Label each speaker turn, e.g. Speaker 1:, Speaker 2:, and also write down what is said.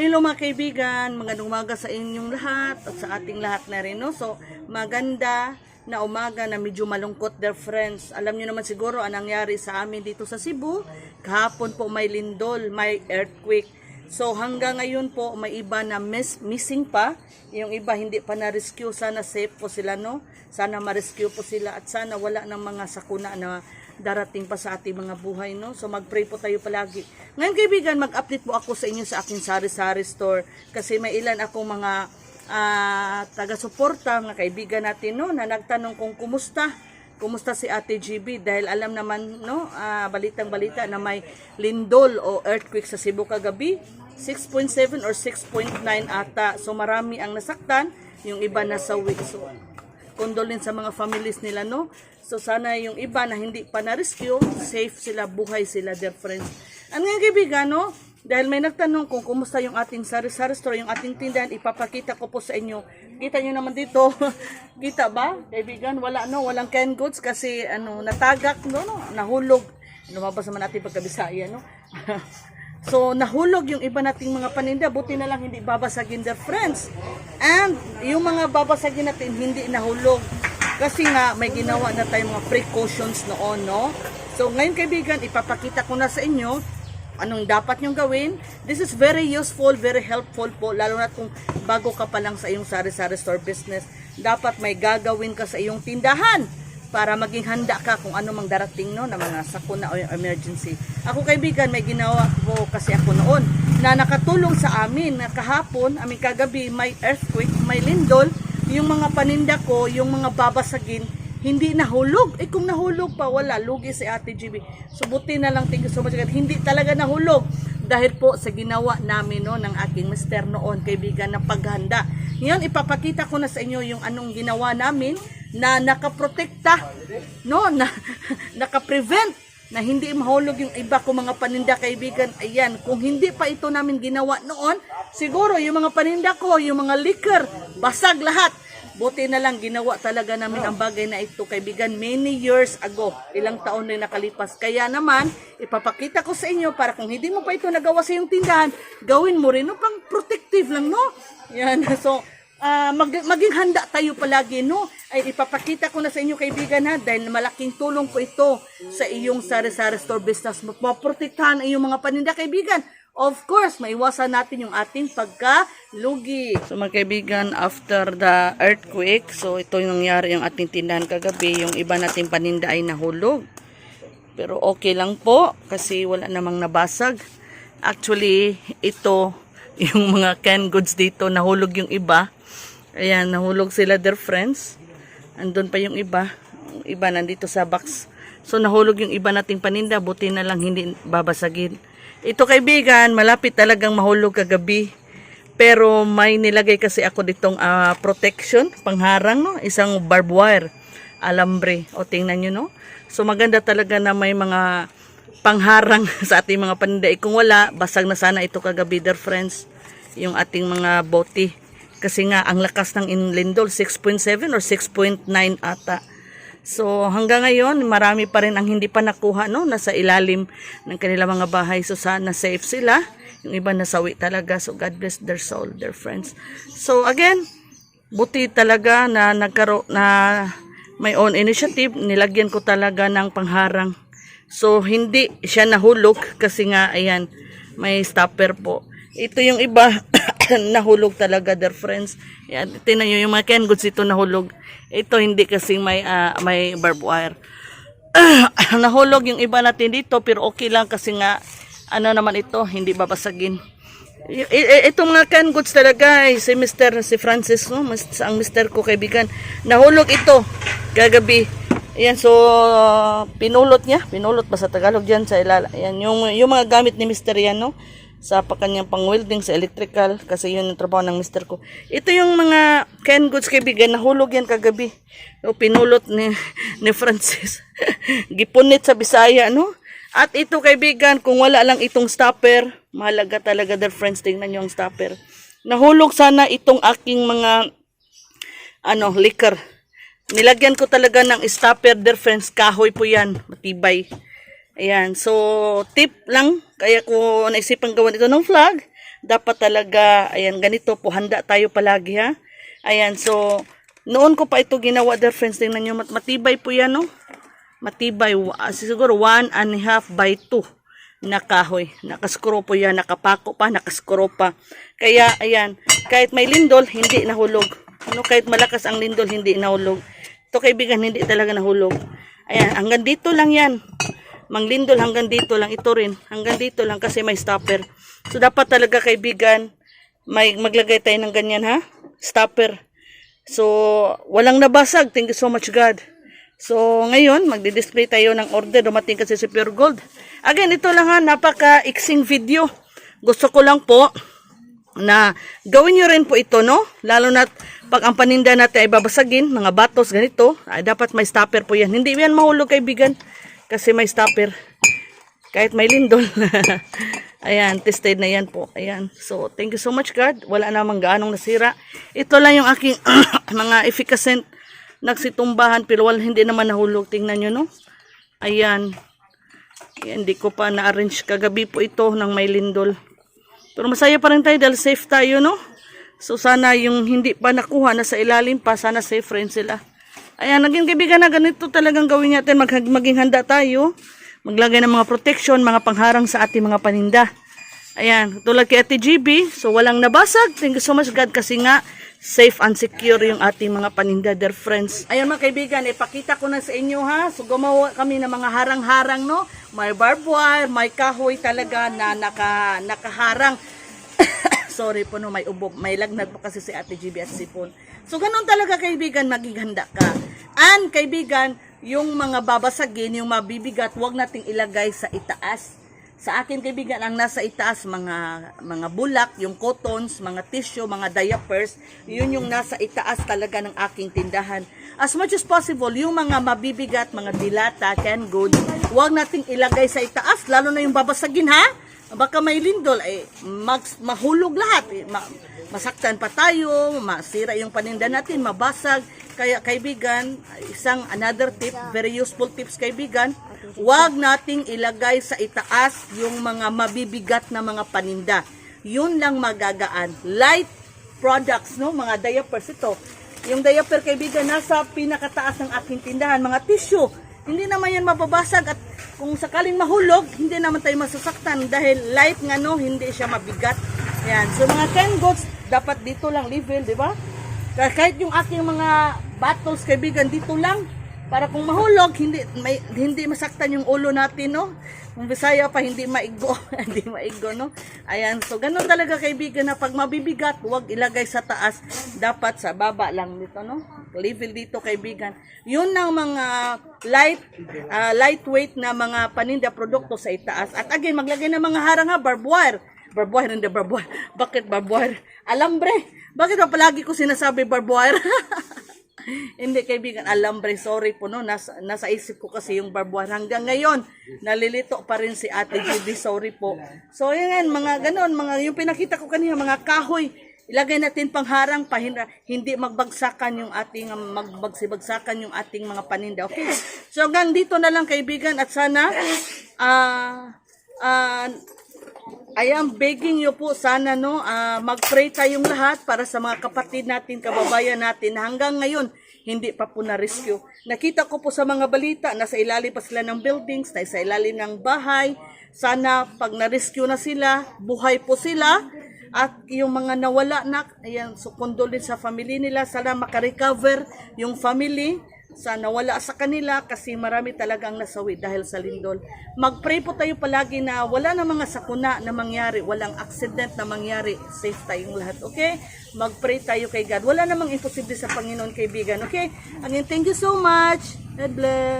Speaker 1: Hello mga kaibigan, magandang umaga sa inyong lahat at sa ating lahat na rin. No? So, maganda na umaga na medyo malungkot dear friends. Alam niyo naman siguro ang nangyari sa amin dito sa Cebu. Kahapon po may lindol, may earthquake. So hanggang ngayon po may iba na miss, missing pa. Yung iba hindi pa na-rescue. Sana safe po sila no. Sana ma-rescue po sila at sana wala ng mga sakuna na darating pa sa ating mga buhay, no? So, mag-pray po tayo palagi. Ngayon, kaibigan, mag-update po ako sa inyo sa aking sari-sari store. Kasi may ilan akong mga ah, taga-suporta, mga kaibigan natin, no? Na nagtanong kung kumusta? Kumusta si Ate GB dahil alam naman no? Ah, balitang-balita na may lindol o earthquake sa Cebu kagabi. 6.7 or 6.9 ata. So marami ang nasaktan. Yung iba nasawi so condolence sa mga families nila no so sana yung iba na hindi pa na rescue safe sila buhay sila dear friends ang ngayon kaibigan no dahil may nagtanong kung kumusta yung ating sari-sari store, yung ating tindahan, ipapakita ko po sa inyo. Kita nyo naman dito. Kita ba, kaibigan? Wala, no? Walang canned goods kasi, ano, natagak, no? no? Nahulog. Lumabas naman natin pagkabisaya, no? so, nahulog yung iba nating mga paninda. Buti na lang hindi babasagin their friends. And, yung mga babasagin natin, hindi nahulog. Kasi nga, may ginawa na tayong mga precautions noon, no? So, ngayon kaibigan, ipapakita ko na sa inyo anong dapat nyong gawin. This is very useful, very helpful po, lalo na kung bago ka pa lang sa iyong sari-sari store business. Dapat may gagawin ka sa iyong tindahan para maging handa ka kung ano mang darating no, na mga sakuna o emergency. Ako kaibigan, may ginawa po kasi ako noon na nakatulong sa amin na kahapon, aming kagabi, may earthquake, may lindol, yung mga paninda ko, yung mga babasagin, hindi nahulog. Eh kung nahulog pa, wala. Lugi si Ate GB. Subuti na lang, thank you so much. Hindi talaga nahulog. Dahil po sa ginawa namin no, ng aking mister noon, kaibigan, na paghanda. Ngayon, ipapakita ko na sa inyo yung anong ginawa namin na nakaprotekta, no, na nakaprevent na hindi mahulog yung iba ko mga paninda kaibigan. Ayan, kung hindi pa ito namin ginawa noon, siguro yung mga paninda ko, yung mga liquor, basag lahat. Buti na lang ginawa talaga namin ang bagay na ito kaibigan many years ago. Ilang taon na nakalipas. Kaya naman, ipapakita ko sa inyo para kung hindi mo pa ito nagawa sa iyong tindahan, gawin mo rin no pang protective lang no. Yan. So, ah, mag- maging handa tayo palagi no. Ay ipapakita ko na sa inyo kaibigan ha dahil malaking tulong po ito sa iyong sari-sari store business. Maprotektahan ang iyong mga paninda kaibigan. Of course, maiwasan natin yung ating pagkalugi. So mga kaibigan, after the earthquake, so ito yung nangyari yung ating tindahan kagabi, yung iba nating paninda ay nahulog. Pero okay lang po kasi wala namang nabasag. Actually, ito yung mga canned goods dito, nahulog yung iba. Ayan, nahulog sila their friends. Andun pa yung iba. Yung iba nandito sa box. So nahulog yung iba nating paninda, buti na lang hindi babasagin. Ito kaibigan, malapit talagang mahulog kagabi. Pero may nilagay kasi ako ditong ah, protection, pangharang, no? isang barbed wire, alambre. O tingnan nyo, no? So maganda talaga na may mga pangharang sa ating mga paninda. Eh, kung wala, basag na sana ito kagabi, dear friends, yung ating mga bote. Kasi nga, ang lakas ng inlindol, 6.7 or 6.9 ata. So hanggang ngayon, marami pa rin ang hindi pa nakuha no, nasa ilalim ng kanilang mga bahay. So sana safe sila. Yung iba nasawi talaga. So God bless their soul, their friends. So again, buti talaga na nagkaro na may own initiative, nilagyan ko talaga ng pangharang. So hindi siya nahulog kasi nga ayan, may stopper po. Ito yung iba nahulog talaga their friends. Yan, tingnan nyo yung mga canned goods ito nahulog. Ito hindi kasi may ah, may barbed wire. nahulog yung iba natin dito pero okay lang kasi nga ano naman ito, hindi babasagin. Itong mga canned goods talaga ay si Mr. si Francis no, Mas- ang Mr. ko kaibigan. Nahulog ito kagabi. Ayan, so pinulot niya, pinulot ba sa Tagalog diyan sa ilala. Ayan, yung yung mga gamit ni Mr. yan no sa kanyang pang-welding sa electrical kasi yun yung trabaho ng mister ko. Ito yung mga canned goods kaibigan, nahulog yan kagabi. No, pinulot ni, ni Francis. Gipunit sa Bisaya, no? At ito kaibigan, kung wala lang itong stopper, mahalaga talaga their friends, tingnan nyo ang stopper. Nahulog sana itong aking mga ano, liquor. Nilagyan ko talaga ng stopper, their friends, kahoy po yan, matibay. Ayan, so tip lang, kaya ko naisipan gawan ito ng vlog dapat talaga, ayan, ganito po, handa tayo palagi ha. Ayan, so, noon ko pa ito ginawa, dear friends, tingnan nyo, mat- matibay po yan, no? Matibay, ah, siguro one and a half by two na kahoy. Nakaskuro po yan, nakapako pa, nakaskuro pa. Kaya, ayan, kahit may lindol, hindi nahulog. Ano, kahit malakas ang lindol, hindi nahulog. Ito kaibigan, hindi talaga nahulog. Ayan, hanggang dito lang yan. Manglindol hanggang dito lang. Ito rin. Hanggang dito lang kasi may stopper. So, dapat talaga kaibigan, may maglagay tayo ng ganyan ha. Stopper. So, walang nabasag. Thank you so much God. So, ngayon, magdi-display tayo ng order. Dumating kasi si Pure Gold. Again, ito lang ha. Napaka-iksing video. Gusto ko lang po na gawin nyo rin po ito, no? Lalo na pag ang paninda natin ay babasagin, mga batos, ganito, ay dapat may stopper po yan. Hindi yan mahulog, kaibigan, kasi may stopper. Kahit may lindol. Ayan, tested na yan po. Ayan. So, thank you so much, God. Wala namang gaanong nasira. Ito lang yung aking mga efficacent nagsitumbahan, pero wala, hindi naman nahulog. Tingnan nyo, no? Ayan. Hindi ko pa na-arrange kagabi po ito ng may lindol. Pero masaya pa rin tayo dahil safe tayo, no? So sana yung hindi pa nakuha na sa ilalim pa, sana safe rin sila. Ayan, naging kaibigan na ganito talagang gawin natin, mag maging handa tayo. Maglagay ng mga protection, mga pangharang sa ating mga paninda. Ayan, tulad kay Ate GB, so walang nabasag. Thank you so much God kasi nga safe and secure yung ating mga paninda, dear friends. Ayan mga kaibigan, ipakita ko na sa inyo ha. So gumawa kami ng mga harang-harang, no? May barbed wire, may kahoy talaga na naka, nakaharang. Sorry po no, may ubo, may lagnat po kasi si Ate GB at sipon. So ganun talaga kaibigan, maging handa ka. And kaibigan, yung mga babasagin, yung mabibigat, wag nating ilagay sa itaas. Sa akin kaibigan, ang nasa itaas, mga mga bulak, yung cottons, mga tissue, mga diapers, yun yung nasa itaas talaga ng aking tindahan. As much as possible, yung mga mabibigat, mga dilata, canned goods, wag nating ilagay sa itaas, lalo na yung babasagin ha. Baka may lindol, eh, mag, mahulog lahat. Eh, ma, masaktan pa tayo, masira yung paninda natin, mabasag. Kaya kaibigan, isang another tip, very useful tips kaibigan, Huwag nating ilagay sa itaas yung mga mabibigat na mga paninda. Yun lang magagaan. Light products, no? Mga diapers ito. Yung diaper kaibigan nasa pinakataas ng aking tindahan, mga tissue. Hindi naman yan mababasag at kung sakaling mahulog, hindi naman tayo masasaktan dahil light nga no, hindi siya mabigat. Yan. So mga canned goods, dapat dito lang level, di ba? Kahit yung aking mga bottles kaibigan, dito lang. Para kung mahulog, hindi may, hindi masaktan yung ulo natin, no? Kung Bisaya pa, hindi maigo. hindi maigo, no? Ayan, so ganun talaga kaibigan na pag mabibigat, huwag ilagay sa taas. Dapat sa baba lang dito, no? Level dito kaibigan. Yun ang mga light, ah, lightweight na mga paninda produkto sa itaas. At again, maglagay ng mga harang ha, barbed wire. Barbed wire, hindi barbed wire. Bakit barbed wire? Alambre. Bakit ba palagi ko sinasabi barbed wire? Hindi kaibigan, alambre, sorry po no, nasa, nasa isip ko kasi yung wire. Hanggang ngayon, nalilito pa rin si Ate Judy, sorry po. So yan, mga ganon, mga, yung pinakita ko kanina, mga kahoy, ilagay natin pangharang, pahinra, hindi magbagsakan yung ating, um, magbagsibagsakan yung ating mga paninda. Okay? So hanggang dito na lang kaibigan at sana, ah, ah, I am begging you po sana no ah, mag-pray tayong lahat para sa mga kapatid natin, kababayan natin na hanggang ngayon hindi pa po na-rescue. Nakita ko po sa mga balita nasa ilalim pa sila ng buildings, nasa ilalim ng bahay. Sana pag na-rescue na sila, buhay po sila at yung mga nawala na, ayan, so sa family nila, sana makarecover yung family sana wala sa kanila kasi marami talagang nasawi dahil sa lindol. Mag-pray po tayo palagi na wala na mga sakuna na mangyari, walang accident na mangyari, safe tayong lahat, okay? Mag-pray tayo kay God. Wala namang imposible sa Panginoon, kaibigan, okay? Again, thank you so much. God bless.